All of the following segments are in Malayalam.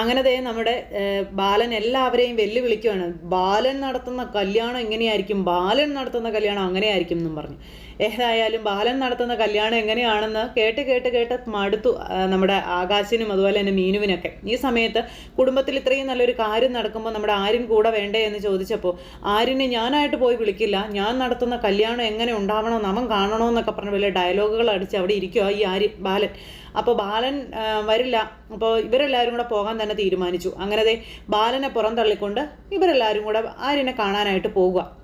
അങ്ങനെ ദേ നമ്മുടെ ബാലൻ എല്ലാവരെയും വെല്ലുവിളിക്കുകയാണ് ബാലൻ നടത്തുന്ന കല്യാണം എങ്ങനെയായിരിക്കും? ബാലൻ നടത്തുന്ന കല്യാണം അങ്ങനെയായിരിക്കും എന്നും പറഞ്ഞു. ഏതായാലും ബാലൻ നടത്തുന്ന കല്യാണം എങ്ങനെയാണെന്ന് കേട്ട് കേട്ട് കേട്ട് മടുത്തു നമ്മുടെ ആകാശിനും അതുപോലെ തന്നെ മീനുവിനൊക്കെ. ഈ സമയത്ത് കുടുംബത്തിൽ ഇത്രയും നല്ലൊരു കാര്യം നടക്കുമ്പോൾ നമ്മുടെ ആരും കൂടെ വേണ്ടേ എന്ന് ചോദിച്ചപ്പോൾ ആരിനെ ഞാനായിട്ട് പോയി വിളിക്കില്ല. ഞാൻ നടത്തുന്ന കല്യാണം എങ്ങനെ ഉണ്ടാവണമെന്ന് നമം കാണണമെന്നൊക്കെ പറഞ്ഞ വലിയ ഡയലോഗുകൾ അടിച്ച് അവിടെ ഇരിക്കുക ഈ ആര്യ ബാലൻ. അപ്പോൾ ബാലൻ വരില്ല. അപ്പോൾ ഇവരെല്ലാവരും കൂടെ പോകാൻ തന്നെ തീരുമാനിച്ചു. അങ്ങനെ ബാലനെ പുറന്തള്ളിക്കൊണ്ട് ഇവരെല്ലാവരും കൂടെ ആര്യനെ കാണാനായിട്ട് പോവുക.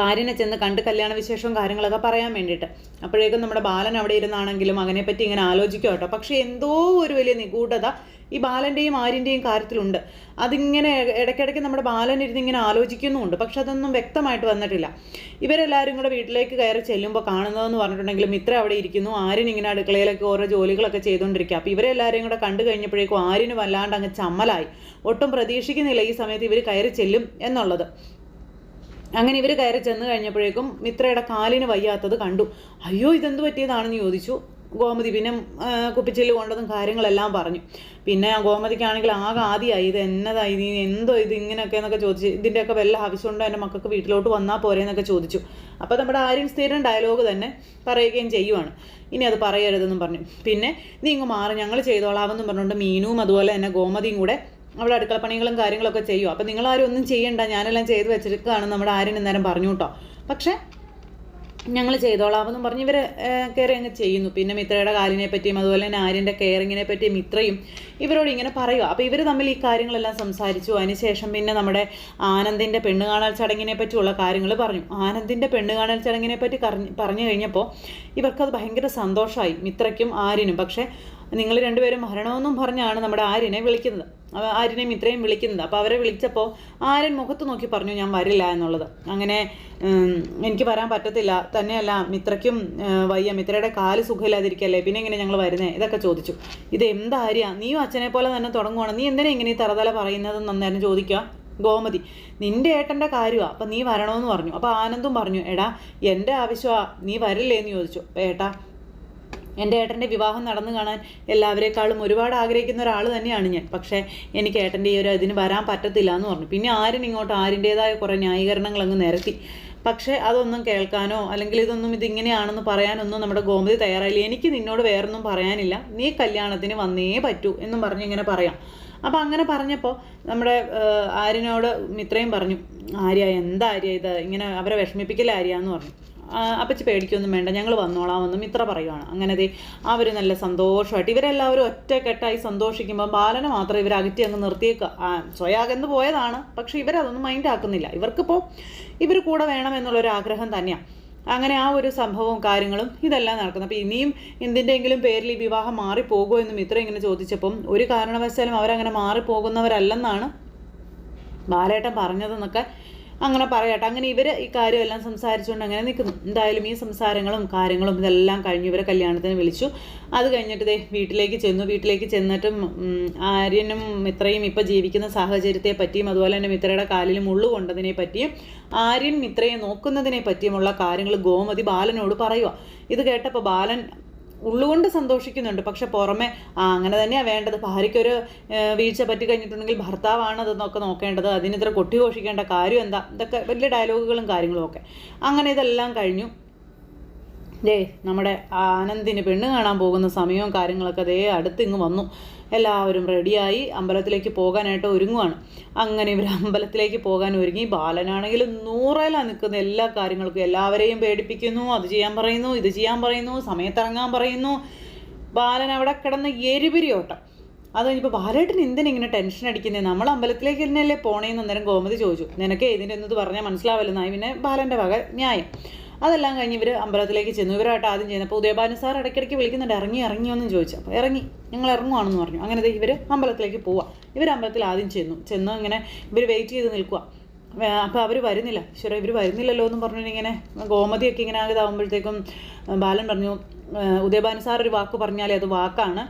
ആര്യനെ ചെന്ന് കണ്ട് കല്യാണ വിശേഷവും കാര്യങ്ങളൊക്കെ പറയാൻ വേണ്ടിയിട്ട്. അപ്പോഴേക്കും നമ്മുടെ ബാലൻ അവിടെ ഇരുന്നാണെങ്കിലും അതിനെപ്പറ്റി ഇങ്ങനെ ആലോചിക്കുക കേട്ടോ. പക്ഷേ എന്തോ ഒരു വലിയ നിഗൂഢത ഈ ബാലന്റെയും ആര്യന്റെയും കാര്യത്തിലുണ്ട്. അതിങ്ങനെ ഇട- ഇടയ്ക്കിടയ്ക്ക് നമ്മുടെ ബാലൻ ഇരുന്ന് ഇങ്ങനെ ആലോചിക്കുന്നുമുണ്ട്. പക്ഷെ അതൊന്നും വ്യക്തമായിട്ട് വന്നിട്ടില്ല. ഇവരെല്ലാവരും കൂടെ വീട്ടിലേക്ക് കയറി ചെല്ലുമ്പോൾ കാണുന്നതെന്ന് പറഞ്ഞിട്ടുണ്ടെങ്കിൽ ഇത്ര അവിടെ ഇരിക്കുന്നു. ആര്യൻ ഇങ്ങനെ അടുക്കളയിലൊക്കെ ഓരോ ജോലികളൊക്കെ ചെയ്തുകൊണ്ടിരിക്കുക അപ്പോൾ ഇവരെല്ലാവരെയും കൂടെ കണ്ടു കഴിഞ്ഞപ്പോഴേക്കും ആര്യന് വല്ലാണ്ട് അങ്ങ് ചമ്മലായി. ഒട്ടും പ്രതീക്ഷിക്കുന്നില്ല ഈ സമയത്ത് ഇവർ കയറി ചെല്ലും എന്നുള്ളത്. അങ്ങനെ ഇവർ കയറി ചെന്ന് കഴിഞ്ഞപ്പോഴേക്കും മിത്രയുടെ കാലിന് വയ്യാത്തത് കണ്ടു. അയ്യോ ഇതെന്ത് പറ്റിയതാണെന്ന് ചോദിച്ചു. ഗോമതി പിന്നെ കുപ്പിച്ചില്ല് കൊണ്ടതും കാര്യങ്ങളെല്ലാം പറഞ്ഞു. പിന്നെ ആ ഗോമതിക്കാണെങ്കിൽ ആകെ ആദ്യമായി ഇത് എന്നതായി നീ എന്തോ ഇത്? ഇങ്ങനെയൊക്കെ എന്നൊക്കെ ചോദിച്ചു ഇതിന്റെയൊക്കെ വല്ല ആവശ്യമുണ്ടോ? എന്റെ മക്കൾക്ക് വീട്ടിലോട്ട് വന്നാൽ പോരെ എന്നൊക്കെ ചോദിച്ചു. അപ്പോൾ നമ്മുടെ ആര്യം സ്ഥിരം ഡയലോഗ് തന്നെ പറയുകയും ചെയ്യുവാണ്. ഇനി അത് പറയരുതെന്നും പറഞ്ഞു. പിന്നെ നീ ഇങ്ങ് മാറി. ഞങ്ങൾ ചെയ്തോളാമെന്നും പറഞ്ഞുകൊണ്ട് മീനുവും അതുപോലെ തന്നെ ഗോമതിയും കൂടെ അവിടെ അടുക്കള പണികളും കാര്യങ്ങളൊക്കെ ചെയ്യും. അപ്പം നിങ്ങളാരും ഒന്നും ചെയ്യണ്ട. ഞാനെല്ലാം ചെയ്ത് വെച്ചിരിക്കുകയാണ്. നമ്മുടെ ആര്യൻ അന്നേരം പറഞ്ഞു കേട്ടോ. പക്ഷേ ഞങ്ങൾ ചെയ്തോളാമെന്നും പറഞ്ഞ് ഇവർ കയറി അങ്ങ് ചെയ്യുന്നു. പിന്നെ മിത്രയുടെ കാലിനെ പറ്റിയും അതുപോലെ തന്നെ ആര്യന്റെ കെയറിങ്ങിനെ പറ്റിയും മിത്രയും ഇവരോട് ഇങ്ങനെ പറയുക അപ്പോൾ ഇവർ തമ്മിൽ ഈ കാര്യങ്ങളെല്ലാം സംസാരിച്ചു. അതിനുശേഷം പിന്നെ നമ്മുടെ ആനന്ദിന്റെ പെണ്ണ് കാണൽ ചടങ്ങിനെ പറ്റിയുള്ള കാര്യങ്ങൾ പറഞ്ഞു. ആനന്ദിന്റെ പെണ്ണ് കാണൽ ചടങ്ങിനെ പറ്റി പറഞ്ഞു കഴിഞ്ഞപ്പോൾ ഇവർക്കത് ഭയങ്കര സന്തോഷമായി മിത്രയ്ക്കും ആര്യനും. പക്ഷേ നിങ്ങൾ രണ്ടുപേരും മരണമെന്നും പറഞ്ഞാണ് നമ്മുടെ ആര്യനെ വിളിക്കുന്നത്. ആര്യനെയും ഇത്രയും വിളിക്കുന്നത്. അപ്പോൾ അവരെ വിളിച്ചപ്പോൾ ആര്യൻ മുഖത്ത് നോക്കി പറഞ്ഞു ഞാൻ വരില്ല എന്നുള്ളത്. അങ്ങനെ എനിക്ക് വരാൻ പറ്റത്തില്ല. തന്നെയല്ല മിത്രയ്ക്കും വയ്യ. മിത്രയുടെ കാൽ സുഖമില്ലാതിരിക്കല്ലേ? പിന്നെ എങ്ങനെ ഞങ്ങൾ വരുന്നേ? ഇതൊക്കെ ചോദിച്ചു. ഇത് എന്താ ആര്യ? നീയും അച്ഛനെ പോലെ തന്നെ തുടങ്ങുവാണ്. നീ എന്തിനാ ഇങ്ങനെ ഈ തറതല പറയുന്നതെന്ന് അന്നേരം ചോദിക്കുക. ഗോമതി നിന്റെ ഏട്ടന്റെ കാര്യമാണ് അപ്പം നീ വരണമെന്ന് പറഞ്ഞു. അപ്പോൾ ആനന്ദും പറഞ്ഞു എടാ എന്റെ ആവശ്യമാണ് നീ വരില്ലേ എന്ന് ചോദിച്ചു. ഏട്ടാ എന്റെ ഏട്ടന്റെ വിവാഹം നടന്നു കാണാൻ എല്ലാവരെക്കാളും ഒരുപാട് ആഗ്രഹിക്കുന്ന ഒരാൾ തന്നെയാണ് ഞാൻ. പക്ഷേ എനിക്ക് ഏട്ടന്റെ ഈ ഒരു ഇതിന് വരാൻ പറ്റത്തില്ല എന്ന് പറഞ്ഞു. പിന്നെ ആരും ഇങ്ങോട്ട് ആരിന്റേതായ കുറേ ന്യായീകരണങ്ങൾ അങ്ങ് നിരത്തി. പക്ഷേ അതൊന്നും കേൾക്കാനോ അല്ലെങ്കിൽ ഇതൊന്നും ഇതിങ്ങനെയാണെന്ന് പറയാനൊന്നും നമ്മുടെ ഗോമതി തയ്യാറായില്ല. എനിക്ക് നിന്നോട് വേറൊന്നും പറയാനില്ല. നീ കല്യാണത്തിന് വന്നേ പറ്റൂ എന്നും പറഞ്ഞ് ഇങ്ങനെ പറയാം. അപ്പോൾ അങ്ങനെ പറഞ്ഞപ്പോൾ നമ്മുടെ ആര്യനോട് മിത്രയും പറഞ്ഞു. ആര്യ എന്താ ആര്യ ഇത്? ഇങ്ങനെ അവരെ വിഷമിപ്പിക്കല ആര്യ എന്ന് പറഞ്ഞു. അപ്പച്ചി പേടിക്കൊന്നും വേണ്ട ഞങ്ങൾ വന്നോളാമെന്നും ഇത്ര പറയുവാണ്. അങ്ങനെ ദേ അവർ നല്ല സന്തോഷമായിട്ട് ഇവരെല്ലാവരും ഒറ്റക്കെട്ടായി സന്തോഷിക്കുമ്പോൾ ബാലനെ മാത്രം ഇവർ അകറ്റി അങ്ങ് നിർത്തിയേക്കുക സ്വയാകന്ന് പോയതാണ്. പക്ഷേ ഇവരതൊന്നും മൈൻഡ് ആക്കുന്നില്ല ഇവർക്കിപ്പോൾ ഇവർ കൂടെ വേണം എന്നുള്ളൊരു ആഗ്രഹം തന്നെയാണ് അങ്ങനെ ആ ഒരു സംഭവവും കാര്യങ്ങളും ഇതെല്ലാം നടക്കുന്നത് അപ്പോൾ ഇനിയും എന്തിന്റെങ്കിലും പേരിൽ ഈ വിവാഹം മാറിപ്പോകുമോ എന്നും ഇത്ര ഇങ്ങനെ ചോദിച്ചപ്പം ഒരു കാരണവശാലും അവരങ്ങനെ മാറിപ്പോകുന്നവരല്ലെന്നാണ് ബാലേട്ടൻ പറഞ്ഞതെന്നൊക്കെ അങ്ങനെ പറയട്ടെ. അങ്ങനെ ഇവർ ഈ കാര്യമെല്ലാം സംസാരിച്ചുകൊണ്ട് അങ്ങനെ നിൽക്കുന്നു എന്തായാലും ഈ സംസാരങ്ങളും കാര്യങ്ങളും ഇതെല്ലാം കഴിഞ്ഞ് ഇവരെ കല്യാണത്തിന് വിളിച്ചു. അത് കഴിഞ്ഞിട്ട് ദേ വീട്ടിലേക്ക് ചെന്നു. വീട്ടിലേക്ക് ചെന്നിട്ടും ആര്യനും മിത്രയും ഇപ്പോൾ ജീവിക്കുന്ന സാഹചര്യത്തെ പറ്റിയും അതുപോലെ തന്നെ മിത്രയുടെ കാലിൽ മുള്ളു കൊണ്ടതിനെ പറ്റിയും ആര്യൻ മിത്രയെ നോക്കുന്നതിനെ പറ്റിയുമുള്ള കാര്യങ്ങൾ ഗോമതി ബാലനോട് പറയുക ഇത് കേട്ടപ്പോൾ ബാലൻ ഉള്ളുകൊണ്ട് സന്തോഷിക്കുന്നുണ്ട്. പക്ഷെ പുറമെ ആ അങ്ങനെ തന്നെയാണ് വേണ്ടത്. ഭാര്യയ്ക്കൊരു വീഴ്ച പറ്റി കഴിഞ്ഞിട്ടുണ്ടെങ്കിൽ ഭർത്താവാണ് അതെന്നൊക്കെ നോക്കേണ്ടത്. അതിനിത്ര കൊട്ടിഘോഷിക്കേണ്ട കാര്യം എന്താ? ഇതൊക്കെ വലിയ ഡയലോഗുകളും കാര്യങ്ങളും ഒക്കെ. അങ്ങനെ ഇതെല്ലാം കഴിഞ്ഞു. ദേ നമ്മുടെ ആനന്ദിന് പെണ്ണ് കാണാൻ പോകുന്ന സമയവും കാര്യങ്ങളൊക്കെ ദേ അടുത്തിങ്ങ് വന്നു. എല്ലാവരും റെഡിയായി അമ്പലത്തിലേക്ക് പോകാനായിട്ട് ഒരുങ്ങുവാണ്. അങ്ങനെ ഇവർ അമ്പലത്തിലേക്ക് പോകാൻ ഒരുങ്ങി. ബാലനാണെങ്കിൽ നൂറേലാണ് നിൽക്കുന്ന എല്ലാ കാര്യങ്ങൾക്കും എല്ലാവരെയും പേടിപ്പിക്കുന്നു. അത് ചെയ്യാൻ പറയുന്നു ഇത് ചെയ്യാൻ പറയുന്നു സമയത്തിറങ്ങാൻ പറയുന്നു. ബാലൻ അവിടെ കിടന്ന് എരിപിരി ഓട്ടം. അത് കഴിഞ്ഞപ്പോൾ ബാലേട്ടൻ എന്തിനാ ഇങ്ങനെ ടെൻഷൻ അടിക്കുന്നത് നമ്മൾ അമ്പലത്തിലേക്ക് തന്നെയല്ലേ പോണേന്ന് അന്നേരം ഗോമതി ചോദിച്ചു. നിനക്ക് ഇതിന്റെ ഒന്നത് പറഞ്ഞാൽ നായി പിന്നെ ബാലന്റെ വക ന്യായം. അതെല്ലാം കഴിഞ്ഞ് ഇവർ അമ്പലത്തിലേക്ക് ചെന്നു. ഇവരായിട്ട് ആദ്യം ചെയ്യുന്നപ്പോൾ ഉദയഭാനു സാർ ഇടയ്ക്കിടയ്ക്ക് വിളിക്കുന്നുണ്ട് ഇറങ്ങി ഇറങ്ങിയോന്നും ചോദിച്ചു. അപ്പോൾ ഇറങ്ങി ഞങ്ങൾ ഇറങ്ങുവാണെന്ന് പറഞ്ഞു. അങ്ങനെ ഇവർ അമ്പലത്തിലേക്ക് പോവാ. ഇവർ അമ്പലത്തിൽ ആദ്യം ചെന്നു. ചെന്ന് ഇങ്ങനെ ഇവർ വെയിറ്റ് ചെയ്ത് നിൽക്കുക അപ്പോൾ അവർ വരുന്നില്ല. ശരി ഇവർ വരുന്നില്ലല്ലോ എന്നും പറഞ്ഞിട്ട് ഇങ്ങനെ ഗോമതിയൊക്കെ ഇങ്ങനെ ഇതാകുമ്പോഴത്തേക്കും ബാലൻ പറഞ്ഞു "ഏഹ്, ഉദയഭാനു സാർ ഒരു വാക്ക് പറഞ്ഞാലേ അത് വാക്കാണ്.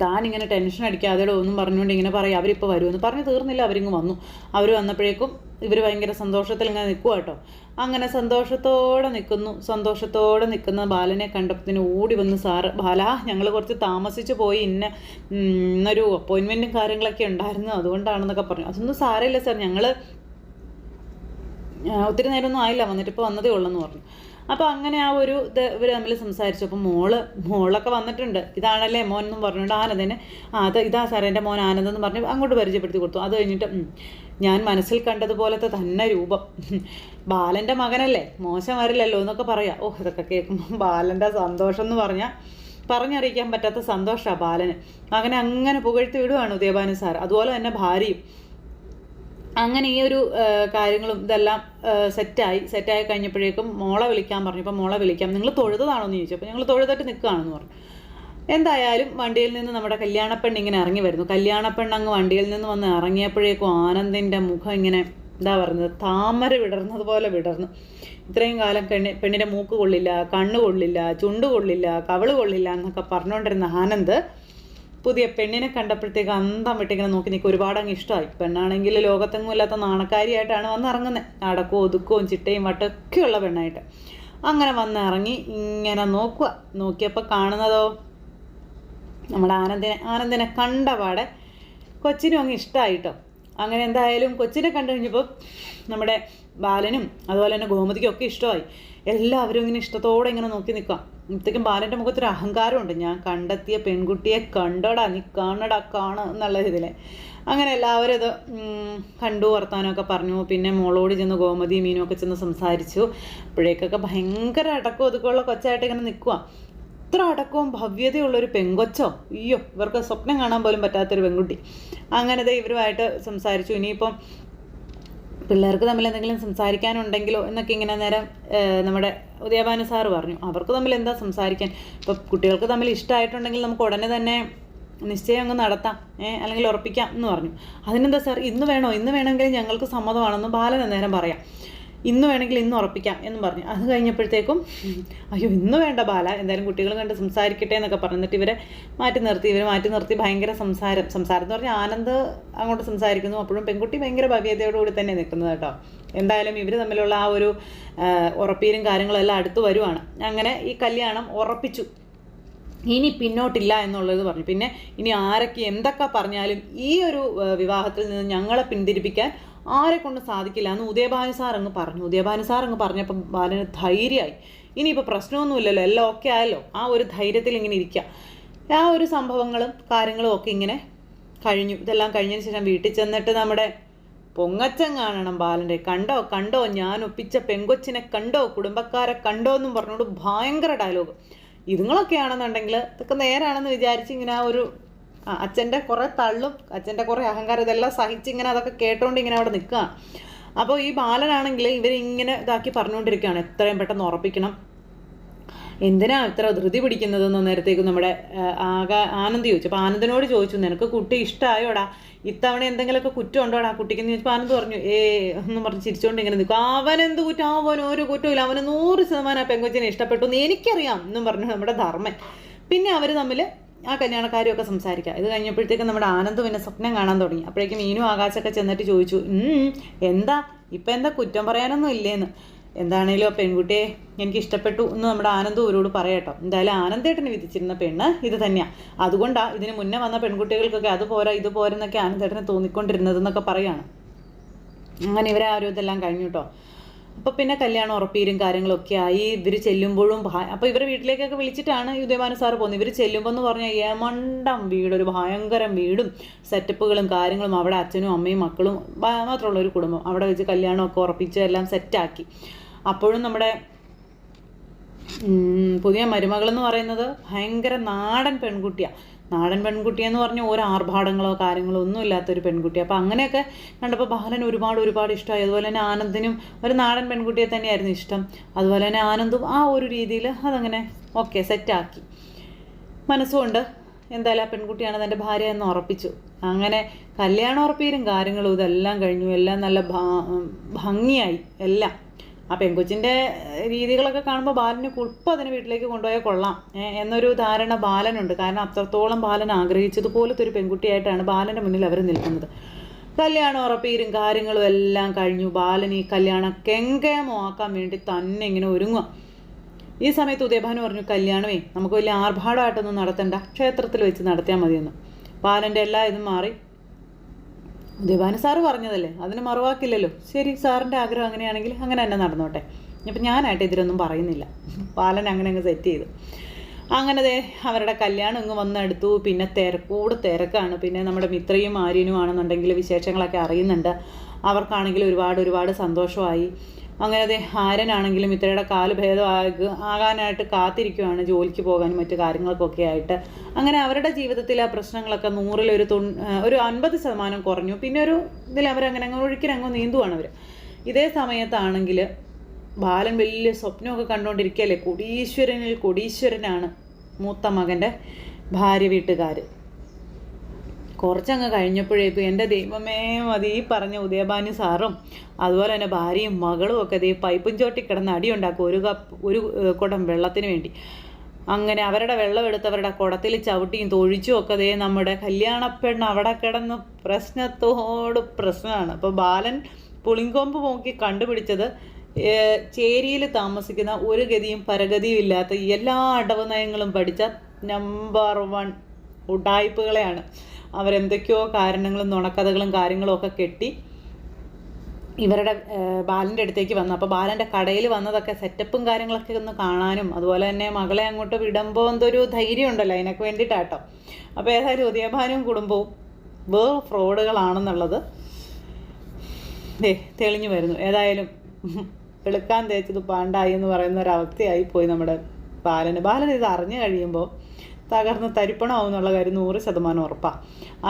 താൻ ഇങ്ങനെ ടെൻഷൻ അടിക്കാതെ ഒന്നും പറഞ്ഞുകൊണ്ട് ഇങ്ങനെ പറയും. അവരിപ്പോൾ വരുമെന്ന് പറഞ്ഞ് തീർന്നില്ല അവരിങ്ങ് വന്നു. അവർ വന്നപ്പോഴേക്കും ഇവർ ഭയങ്കര സന്തോഷത്തിൽ ഇങ്ങനെ നിൽക്കുക കേട്ടോ അങ്ങനെ സന്തോഷത്തോടെ നിൽക്കുന്നു സന്തോഷത്തോടെ നിൽക്കുന്ന ബാലനെ കണ്ടപ്പത്തിന് ഓടി വന്ന് സാറ് ബാല ഞങ്ങൾ കുറച്ച് താമസിച്ച് പോയി. ഇന്ന ഇന്നൊരു അപ്പോയിൻമെന്റും കാര്യങ്ങളൊക്കെ ഉണ്ടായിരുന്നു. അതുകൊണ്ടാണെന്നൊക്കെ പറഞ്ഞു. അതൊന്നും സാരമില്ല സാർ. ഞങ്ങൾ ഒത്തിരി നേരമൊന്നും ആയില്ല. വന്നിട്ട് ഇപ്പോൾ വന്നതേ ഉള്ളെന്ന് പറഞ്ഞു. അപ്പോൾ അങ്ങനെ ആ ഒരു ഇത് ഇവർ തമ്മിൽ സംസാരിച്ചു. അപ്പോൾ മോൾ മോളൊക്കെ വന്നിട്ടുണ്ട്. ഇതാണല്ലേ മോൻ എന്നും പറഞ്ഞുകൊണ്ട് ആനന്ദനെ ആ അത് ഇതാ സാറേ എന്റെ മോൻ ആനന്ദം എന്ന് പറഞ്ഞ് അങ്ങോട്ട് പരിചയപ്പെടുത്തി കൊടുത്തു. അത് കഴിഞ്ഞിട്ട് ഞാൻ മനസ്സിൽ കണ്ടതുപോലത്തെ തന്നെ രൂപം. ബാലന്റെ മകനല്ലേ? മോശം വരില്ലല്ലോ എന്നൊക്കെ പറയാം. ഓ ഇതൊക്കെ കേൾക്കുമ്പോൾ ബാലന്റെ സന്തോഷം എന്ന് പറഞ്ഞാൽ പറഞ്ഞറിയിക്കാൻ പറ്റാത്ത സന്തോഷമാണ് ബാലന്. അങ്ങനെ അങ്ങനെ പുകഴ്ത്തി വിടുവാണ് ഉദയഭാനു സാർ അതുപോലെ തന്നെ ഭാര്യയും. അങ്ങനെ ഈ ഒരു കാര്യങ്ങളും ഇതെല്ലാം സെറ്റായി. സെറ്റായി കഴിഞ്ഞപ്പോഴേക്കും മോളെ വിളിക്കാൻ പറഞ്ഞു. അപ്പോൾ മോളെ വിളിക്കാം. നിങ്ങൾ തൊഴുതാണോ എന്ന് ചോദിച്ചു. അപ്പോൾ ഞങ്ങൾ തൊഴുതായിട്ട് നിൽക്കുകയാണെന്ന് പറഞ്ഞു. എന്തായാലും വണ്ടിയിൽ നിന്ന് നമ്മുടെ കല്യാണപ്പെണ്ണ് ഇങ്ങനെ ഇറങ്ങി വരുന്നു. കല്യാണപ്പെണ്ണ് അങ്ങ് വണ്ടിയിൽ നിന്ന് വന്ന് ഇറങ്ങിയപ്പോഴേക്കും ആനന്ദിന്റെ മുഖം ഇങ്ങനെ എന്താ പറയുന്നത് താമര വിടർന്നത് പോലെ വിടർന്നു. ഇത്രയും കാലം പെണ്ണി പെണ്ണിന്റെ മൂക്ക് കൊള്ളില്ല കണ്ണ് കൊള്ളില്ല ചുണ്ട് കൊള്ളില്ല കവൾ കൊള്ളില്ല എന്നൊക്കെ പറഞ്ഞുകൊണ്ടിരുന്ന ആനന്ദ് പുതിയ പെണ്ണിനെ കണ്ടപ്പോഴത്തേക്ക് അന്തം വിട്ടിങ്ങനെ നോക്കി നിൽക്കുക. ഒരുപാട് അങ്ങ് ഇഷ്ടമായി. പെണ്ണാണെങ്കിൽ ലോകത്തെങ്ങും ഇല്ലാത്ത നാണക്കാരിയായിട്ടാണ് വന്നിറങ്ങുന്നത് അടക്കവും ഒതുക്കവും ചിട്ടയും വട്ടൊക്കെയുള്ള പെണ്ണായിട്ട്. അങ്ങനെ വന്നിറങ്ങി ഇങ്ങനെ നോക്കുക. നോക്കിയപ്പോൾ കാണുന്നതോ? നമ്മുടെ ആനന്ദിനെ ആനന്ദിനെ കണ്ട പാടെ കൊച്ചിനും അങ്ങ് ഇഷ്ടമായിട്ടോ. അങ്ങനെ എന്തായാലും കൊച്ചിനെ കണ്ടു കഴിഞ്ഞപ്പോൾ നമ്മുടെ ബാലനും അതുപോലെ തന്നെ ഗോമതിക്കും ഒക്കെ ഇഷ്ടമായി. എല്ലാവരും ഇങ്ങനെ ഇഷ്ടത്തോടെ ഇങ്ങനെ നോക്കി നിൽക്കാം ഇപ്പത്തേക്കും ബാലന്റെ മുഖത്തൊരു അഹങ്കാരമുണ്ട്. ഞാൻ കണ്ടെത്തിയ പെൺകുട്ടിയെ കണ്ടടാ നീ കാണടാ കാണ എന്നുള്ള ഇതിൽ അങ്ങനെ എല്ലാവരും ഇത് കണ്ടു വർത്താനൊക്കെ പറഞ്ഞു. പിന്നെ മോളോട് ചെന്ന് ഗോമതി മീനും ഒക്കെ ചെന്ന് സംസാരിച്ചു. അപ്പോഴേക്കൊക്കെ ഭയങ്കര അടക്കം ഒതുക്കമുള്ള കൊച്ചായിട്ട് ഇങ്ങനെ നിൽക്കുക. ഇത്ര അടക്കവും ഭവ്യതയുള്ളൊരു പെങ്കൊച്ചോ? അയ്യോ ഇവർക്ക് സ്വപ്നം കാണാൻ പോലും പറ്റാത്തൊരു പെൺകുട്ടി. അങ്ങനത്തെ ഇവരുമായിട്ട് സംസാരിച്ചു. ഇനിയിപ്പം പിള്ളേർക്ക് തമ്മിൽ എന്തെങ്കിലും സംസാരിക്കാനുണ്ടെങ്കിലോ എന്നൊക്കെ ഇങ്ങനെ നേരം നമ്മുടെ ഉദയഭാനു സാറ് പറഞ്ഞു. അവർക്ക് തമ്മിൽ എന്താ സംസാരിക്കാൻ? ഇപ്പം കുട്ടികൾക്ക് തമ്മിൽ ഇഷ്ടമായിട്ടുണ്ടെങ്കിൽ നമുക്ക് ഉടനെ തന്നെ നിശ്ചയം അങ്ങ് നടത്താം ഏഹ് അല്ലെങ്കിൽ ഉറപ്പിക്കാം എന്ന് പറഞ്ഞു. അതിനെന്താ സാർ ഇന്ന് വേണോ? ഇന്ന് വേണമെങ്കിൽ ഞങ്ങൾക്ക് സമ്മതമാണെന്ന് ബാലൻ നേരം പറയാം. ഇന്ന് വേണമെങ്കിൽ ഇന്ന് ഉറപ്പിക്കാം എന്ന് പറഞ്ഞു. അത് കഴിഞ്ഞപ്പോഴത്തേക്കും അയ്യോ ഇന്ന് വേണ്ട ബാല എന്തായാലും കുട്ടികൾ കണ്ട് സംസാരിക്കട്ടെ എന്നൊക്കെ പറഞ്ഞിട്ട് ഇവരെ മാറ്റി നിർത്തി. ഇവരെ മാറ്റി നിർത്തി ഭയങ്കര സംസാരം. സംസാരം എന്ന് പറഞ്ഞാൽ ആനന്ദ് അങ്ങോട്ട് സംസാരിക്കുന്നു. അപ്പോഴും പെൺകുട്ടി ഭയങ്കര ഭവ്യതയോടുകൂടി തന്നെ നിൽക്കുന്നത് കേട്ടോ. എന്തായാലും ഇവർ തമ്മിലുള്ള ആ ഒരു ഉറപ്പീരും കാര്യങ്ങളെല്ലാം അടുത്ത് വരുവാണ്. അങ്ങനെ ഈ കല്യാണം ഉറപ്പിച്ചു. ഇനി പിന്നോട്ടില്ല എന്നുള്ളത് പറഞ്ഞു. പിന്നെ ഇനി ആരൊക്കെ എന്തൊക്കെ പറഞ്ഞാലും ഈ ഒരു വിവാഹത്തിൽ നിന്ന് ഞങ്ങളെ പിന്തിരിപ്പിക്കാൻ ആരെ കൊണ്ട് സാധിക്കില്ല എന്ന് ഉദയഭാനു സാർ അങ്ങ് പറഞ്ഞു. ഉദയഭാനു സാർ അങ്ങ് പറഞ്ഞപ്പോൾ ബാലന് ധൈര്യമായി. ഇനിയിപ്പോൾ പ്രശ്നമൊന്നുമില്ലല്ലോ എല്ലാം ഓക്കെ ആയല്ലോ. ആ ഒരു ധൈര്യത്തിൽ ഇങ്ങനെ ഇരിക്കുക ആ ഒരു സംഭവങ്ങളും കാര്യങ്ങളും ഒക്കെ ഇങ്ങനെ കഴിഞ്ഞു. ഇതെല്ലാം കഴിഞ്ഞതിന് ശേഷം വീട്ടിൽ ചെന്നിട്ട് നമ്മുടെ പൊങ്ങച്ചൻ കാണണം ബാലന്റെ. കണ്ടോ കണ്ടോ? ഞാൻ ഒപ്പിച്ച പെങ്കൊച്ചിനെ കണ്ടോ? കുടുംബക്കാരെ കണ്ടോ എന്നും പറഞ്ഞുകൊണ്ട് ഭയങ്കര ഡയലോഗ് ഇതുങ്ങളൊക്കെ ആണെന്നുണ്ടെങ്കിൽ ഇതൊക്കെ നേരാണെന്ന് വിചാരിച്ച് ഇങ്ങനെ ആ ഒരു അച്ഛന്റെ കുറേ തള്ളും അച്ഛന്റെ കുറേ അഹങ്കാരം ഇതെല്ലാം സഹിച്ച് ഇങ്ങനെ അതൊക്കെ കേട്ടുകൊണ്ട് ഇങ്ങനെ അവിടെ നിൽക്കുക അപ്പോൾ ഈ ബാലനാണെങ്കിൽ ഇവരിങ്ങനെ ഇതാക്കി പറഞ്ഞുകൊണ്ടിരിക്കുകയാണ് എത്രയും പെട്ടെന്ന് ഉറപ്പിക്കണം. എന്തിനാ ഇത്ര ധൃതി പിടിക്കുന്നതെന്ന് നേരത്തേക്ക് നമ്മുടെ ആകാ ആനന്ദ് ചോദിച്ചു. അപ്പോൾ ആനന്ദിനോട് ചോദിച്ചു നിനക്ക് കുട്ടി ഇഷ്ടമായോടാ ഇത്തവണ എന്തെങ്കിലുമൊക്കെ കുറ്റം ഉണ്ടോടാ കുട്ടിക്ക്? എന്ന് ചോദിച്ചപ്പോൾ ആനന്ദ് പറഞ്ഞു ഏ എന്ന് പറഞ്ഞ് ചിരിച്ചുകൊണ്ട് ഇങ്ങനെ നിൽക്കും. അവൻ എന്ത് കുറ്റം? അവൻ ഒരു കുറ്റമില്ല അവന് നൂറ് ശതമാനം ആ പെങ്കൊച്ചിനെ ഇഷ്ടപ്പെട്ടു എന്ന് എനിക്കറിയാം എന്നും പറഞ്ഞു നമ്മുടെ ധർമ്മൻ. പിന്നെ അവർ തമ്മിൽ ആ കല്യാണക്കാരിയൊക്കെ സംസാരിക്കുക ഇത് കഴിഞ്ഞപ്പോഴത്തേക്കും നമ്മുടെ ആനന്ദ് പിന്നെ സ്വപ്നം കാണാൻ തുടങ്ങി. അപ്പോഴേക്കും മീനു ആകാശമൊക്കെ ചെന്നിട്ട് ചോദിച്ചു "ഉം, എന്താ? ഇപ്പം എന്താ കുറ്റം പറയാനൊന്നും ഇല്ലേന്ന്? എന്താണേലും ആ പെൺകുട്ടിയെ എനിക്ക് ഇഷ്ടപ്പെട്ടു എന്ന് നമ്മുടെ ആനന്ദ് ഇവരോട് പറയട്ടോ എന്തായാലും ആനന്ദേട്ടന് വിധിച്ചിരുന്ന പെണ്ണ് ഇത് തന്നെയാണ് അതുകൊണ്ടാണ് ഇതിന് മുന്നേ വന്ന പെൺകുട്ടികൾക്കൊക്കെ അത് പോരാ ഇത് പോരെന്നൊക്കെ ആനന്ദേട്ടന് തോന്നിക്കൊണ്ടിരുന്നതെന്നൊക്കെ പറയാണ്. അങ്ങനെ ഇവരെ ഇതെല്ലാം കഴിഞ്ഞു കേട്ടോ. അപ്പോൾ പിന്നെ കല്യാണം ഉറപ്പീരും കാര്യങ്ങളൊക്കെ ആയി. ഇവർ ചെല്ലുമ്പോഴും അപ്പോൾ ഇവരെ വീട്ടിലേക്കൊക്കെ വിളിച്ചിട്ടാണ് ഉദയഭാനു സാറ് പോകുന്നത്. ഇവർ ചെല്ലുമ്പോൾ എന്ന് പറഞ്ഞാൽ ഏമണ്ടം വീട് ഒരു ഭയങ്കരം വീടും സെറ്റപ്പുകളും കാര്യങ്ങളും അവിടെ അച്ഛനും അമ്മയും മക്കളും മാത്രമുള്ള ഒരു കുടുംബം. അവിടെ വെച്ച് കല്യാണമൊക്കെ ഉറപ്പിച്ച് എല്ലാം സെറ്റാക്കി അപ്പോഴും നമ്മുടെ പുതിയ മരുമകൾ എന്ന് പറയുന്നത് ഭയങ്കര നാടൻ പെൺകുട്ടിയാണ് നാടൻ പെൺകുട്ടിയെന്ന് പറഞ്ഞാൽ ഓരോ ആർഭാടങ്ങളോ കാര്യങ്ങളോ ഒന്നും ഇല്ലാത്തൊരു പെൺകുട്ടി അപ്പോൾ അങ്ങനെയൊക്കെ കണ്ടപ്പോൾ ബാലൻ ഒരുപാട് ഒരുപാട് ഇഷ്ടമായി. അതുപോലെ തന്നെ ആനന്ദിനും ഒരു നാടൻ പെൺകുട്ടിയെ തന്നെയായിരുന്നു ഇഷ്ടം. അതുപോലെ തന്നെ ആനന്ദും ആ ഒരു രീതിയിൽ അതങ്ങനെ ഓക്കെ സെറ്റാക്കി മനസ്സുകൊണ്ട് എന്തായാലും ആ പെൺകുട്ടിയാണ് തന്റെ ഭാര്യ എന്ന് ഉറപ്പിച്ചു. അങ്ങനെ കല്യാണം ഉറപ്പീരും കാര്യങ്ങളും ഇതെല്ലാം കഴിഞ്ഞു. എല്ലാം നല്ല ഭംഗിയായി. എല്ലാം. ആ പെൺകൊച്ചിന്റെ രീതികളൊക്കെ കാണുമ്പോൾ ബാലന് കുഴപ്പം അതിന് വീട്ടിലേക്ക് കൊണ്ടുപോയാൽ കൊള്ളാം. എന്നൊരു ധാരണ ബാലനുണ്ട്. കാരണം അത്രത്തോളം ബാലൻ ആഗ്രഹിച്ചതുപോലത്തെ ഒരു പെൺകുട്ടിയായിട്ടാണ് ബാലന്റെ മുന്നിൽ അവർ നിൽക്കുന്നത്. കല്യാണം ഉറപ്പീരും കാര്യങ്ങളും എല്ലാം കഴിഞ്ഞു. ബാലൻ ഈ കല്യാണം കെങ്കേമോ ആക്കാൻ വേണ്ടി തന്നെ ഇങ്ങനെ ഒരുങ്ങുക ഈ സമയത്ത് ഉദയഭാനു പറഞ്ഞു കല്യാണമേ നമുക്ക് വലിയ ആർഭാടമായിട്ടൊന്നും നടത്തണ്ട. ക്ഷേത്രത്തിൽ വെച്ച് നടത്തിയാൽ മതിയെന്ന്. ബാലന്റെ എല്ലാ ഇതും മാറി. ഉദയഭാനു സാറ് പറഞ്ഞതല്ലേ? അതിന് മറുവാക്കില്ലല്ലോ. ശരി സാറിന്റെ ആഗ്രഹം അങ്ങനെയാണെങ്കിൽ അങ്ങനെ തന്നെ നടന്നോട്ടെ. ഇപ്പം ഞാനായിട്ട് ഇതിലൊന്നും പറയുന്നില്ല. പാലൻ അങ്ങനെ അങ്ങ് സെറ്റ് ചെയ്തു. അങ്ങനെ ദേ അവരുടെ കല്യാണം ഇങ്ങ് വന്നെടുത്തു. പിന്നെ തിരക്കൂട് തിരക്കാണ്. പിന്നെ നമ്മുടെ മിത്രയും ആര്യനും ആണെന്നുണ്ടെങ്കിൽ വിശേഷങ്ങളൊക്കെ അറിയുന്നുണ്ട്. അവർക്കാണെങ്കിൽ ഒരുപാട് ഒരുപാട് സന്തോഷമായി. അങ്ങനെ ദേ ആരനാണെങ്കിലും ഇത്രയുടെ കാൽ ഭേദമാക ആകാനായിട്ട് കാത്തിരിക്കുവാണ് ജോലിക്ക് പോകാനും മറ്റു കാര്യങ്ങൾക്കൊക്കെ ആയിട്ട്. അങ്ങനെ അവരുടെ ജീവിതത്തിലെ പ്രശ്നങ്ങളൊക്കെ നൂറിലൊരു തൊൺ ഒരു അൻപത് ശതമാനം കുറഞ്ഞു. പിന്നെ ഒരു ഇതിൽ അവരങ്ങനെ അങ്ങ് ഒഴുക്കിനങ്ങ് നീന്തുവാണ് അവർ ഇതേ സമയത്താണെങ്കിൽ ബാലൻ വലിയ സ്വപ്നമൊക്കെ കണ്ടുകൊണ്ടിരിക്കുകയല്ലേ കൊടീശ്വരനിൽ കൊടീശ്വരനാണ് മൂത്ത മകന്റെ ഭാര്യ വീട്ടുകാർ കുറച്ചങ്ങ് കഴിഞ്ഞപ്പോഴേക്കും എന്റെ ദൈവമേ മതി ഈ പറഞ്ഞ ഉദയഭാനു സാറും അതുപോലെ തന്നെ ഭാര്യയും മകളും ഒക്കെ ദൈവം പൈപ്പും ചോട്ടി കിടന്ന് അടിയുണ്ടാക്കും ഒരു കപ്പ് ഒരു കുടം വെള്ളത്തിന് വേണ്ടി. അങ്ങനെ അവരുടെ വെള്ളം എടുത്തവരുടെ കുടത്തിൽ ചവിട്ടിയും തൊഴിച്ചും ഒക്കെ ദേ നമ്മുടെ കല്യാണപ്പെണ്ണ് അവിടെ കിടന്ന് പ്രശ്നത്തോട് പ്രശ്നമാണ്. അപ്പോൾ ബാലൻ പുളിങ്കൊമ്പ് നോക്കി കണ്ടുപിടിച്ചത് ചേരിയിൽ താമസിക്കുന്ന ഒരു ഗതിയും പരഗതിയും ഇല്ലാത്ത എല്ലാ അടവ് നയങ്ങളും പഠിച്ച നമ്പർ വൺ ഉഡായ്പകളെയാണ് അവരെന്തൊക്കെയോ കാരണങ്ങളും നുണക്കഥകളും കാര്യങ്ങളും ഒക്കെ കെട്ടി ഇവരുടെ ബാലന്റെ അടുത്തേക്ക് വന്നു. അപ്പോൾ ബാലന്റെ കടയിൽ വന്നതൊക്കെ സെറ്റപ്പും കാര്യങ്ങളൊക്കെ ഒന്ന് കാണാനും അതുപോലെ തന്നെ മകളെ അങ്ങോട്ട് വിടുമ്പോൾ എന്തൊരു ധൈര്യം ഉണ്ടല്ലോ അതിനൊക്കെ വേണ്ടിയിട്ടാട്ടോ. അപ്പോൾ ഏതായാലും ഉദയഭാനും കുടുംബവും വേ ഫ്രോഡുകളാണെന്നുള്ളത് ദേ തെളിഞ്ഞു വരുന്നു. ഏതായാലും വെളുക്കാൻ തേച്ചത് പാണ്ടായി എന്ന് പറയുന്ന ഒരവസ്ഥയായി പോയി നമ്മുടെ ബാലന്. ബാലൻ ഇത് അറിഞ്ഞു കഴിയുമ്പോൾ തകർന്ന് തരിപ്പണമാവും എന്നുള്ള കാര്യം നൂറ് ശതമാനം ഉറപ്പാണ്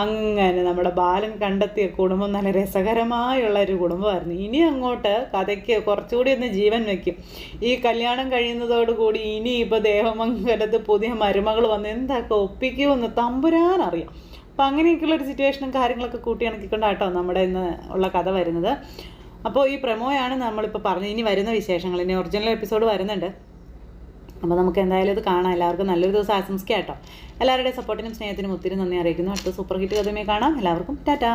അങ്ങനെ നമ്മുടെ ബാലൻ കണ്ടെത്തിയ കുടുംബം നല്ല രസകരമായുള്ള ഒരു കുടുംബമായിരുന്നു. ഇനി അങ്ങോട്ട് കഥയ്ക്ക് കുറച്ചുകൂടി ഒന്ന് ജീവൻ വയ്ക്കും ഈ കല്യാണം കഴിയുന്നതോടുകൂടി ഇനി ഇപ്പോൾ ദേവമംഗലത്ത് പുതിയ മരുമകൾ വന്ന് എന്തൊക്കെ ഒപ്പിക്കുമെന്ന് തമ്പുരാൻ അറിയാം. അപ്പം അങ്ങനെയൊക്കെയുള്ള ഒരു സിറ്റുവേഷനും കാര്യങ്ങളൊക്കെ കൂട്ടിയിണക്കിക്കൊണ്ടാട്ടോ നമ്മുടെ ഇന്ന് ഉള്ള കഥ വരുന്നത്. അപ്പോൾ ഈ പ്രമോയാണ് നമ്മളിപ്പോൾ പറഞ്ഞത്. ഇനി വരുന്ന വിശേഷങ്ങൾ. ഇനി ഒറിജിനൽ എപ്പിസോഡ് വരുന്നുണ്ട്. അപ്പോൾ നമുക്ക് എന്തായാലും ഇത് കാണാം. എല്ലാവർക്കും നല്ലൊരു ദിവസം ആശംസിക്കാം കേട്ടോ. എല്ലാവരുടെയും സപ്പോർട്ടിനും സ്നേഹത്തിനും ഒത്തിരി നന്ദി അറിയിക്കുന്നു. അടുത്ത സൂപ്പർ ഹിറ്റ് കഥയുമായി കാണാം. എല്ലാവർക്കും ടാറ്റാ.